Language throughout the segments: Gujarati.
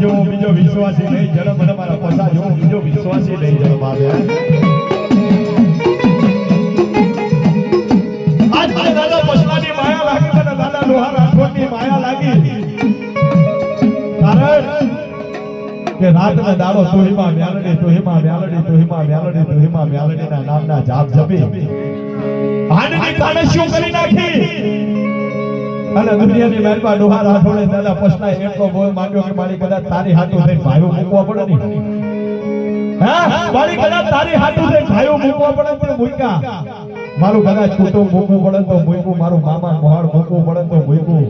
જેવો બીજો વિશ્વાસી નહીં જન્મ મને મારા પસા જેવો બીજો વિશ્વાસી નહીં જન્મ આવે દાદા પસલાની માયા લાગી મને દાદા લોહા રાઠોડની માયા લાગી. કારણ કે રાતના દાડો તુહીમાં વ્યાલડી તુહીમાં વ્યાલડી તુહીમાં વ્યાલડી તુહીમાં વ્યાલડીના નામના જાપ જપી. હાડની કાને શું કરી નાખી? અને દુનિયાની મહેરબાન ડોહા રાઠોડે દાદા પછલા એટલો બોલ માંગ્યો કે મારી કદાચ તારી હાથું થઈ ભાઈઓ મૂકવા પડે નહીં. હા? મારી કદાચ તારી હાથું થઈ ભાઈઓ મૂકવા પડે પણ મૂક્યા. મારું કદાચ કુટુંબ મૂકવું પડે તો મૂકવું મારું મામા મોહાડ મૂકવું પડે તો મૂકવું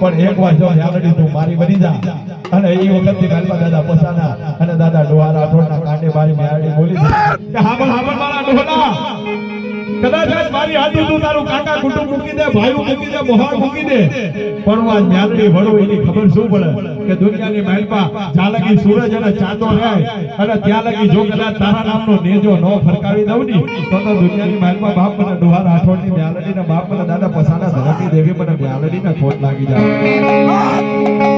પણ એક વાર જો યાદડી તું મારી બની જા. અને એ વખતથી મહેરબાન દાદા પસાના અને દાદા ડોહા રાઠોડના કાંડે મારી મેળડી બોલી છે. કદાચ આજ તું તારું કાકા કુટુંબ મૂકી દે ભાઈઓ મૂકી દે મોહાર મૂકી દે. પણ આ આજ વડો એની ખબર શું પડે? કે દુનિયાની મહેલમાં જ્યાં સૂરજ અને ચાંદો રહે, અને ત્યાં લગી જો કદાચ તારા નામનો નેજો ન ફરકાવી દઉં ની, તો તો દુનિયાની મહેલમાં બાપ મને ડોહા રાઠોડની મ્યાલડીના બાપ મને દાદા પસાના ધરતી દેવી મને મ્યાલડીના ખોટ લાગી જાય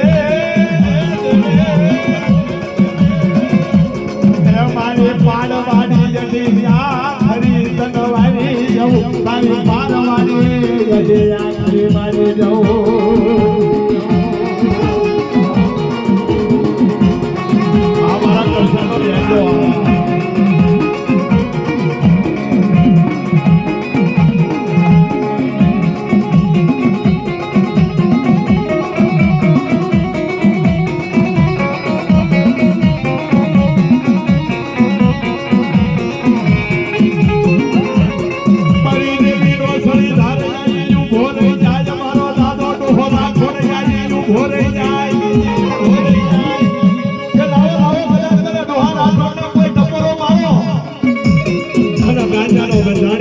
જડી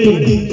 Parei.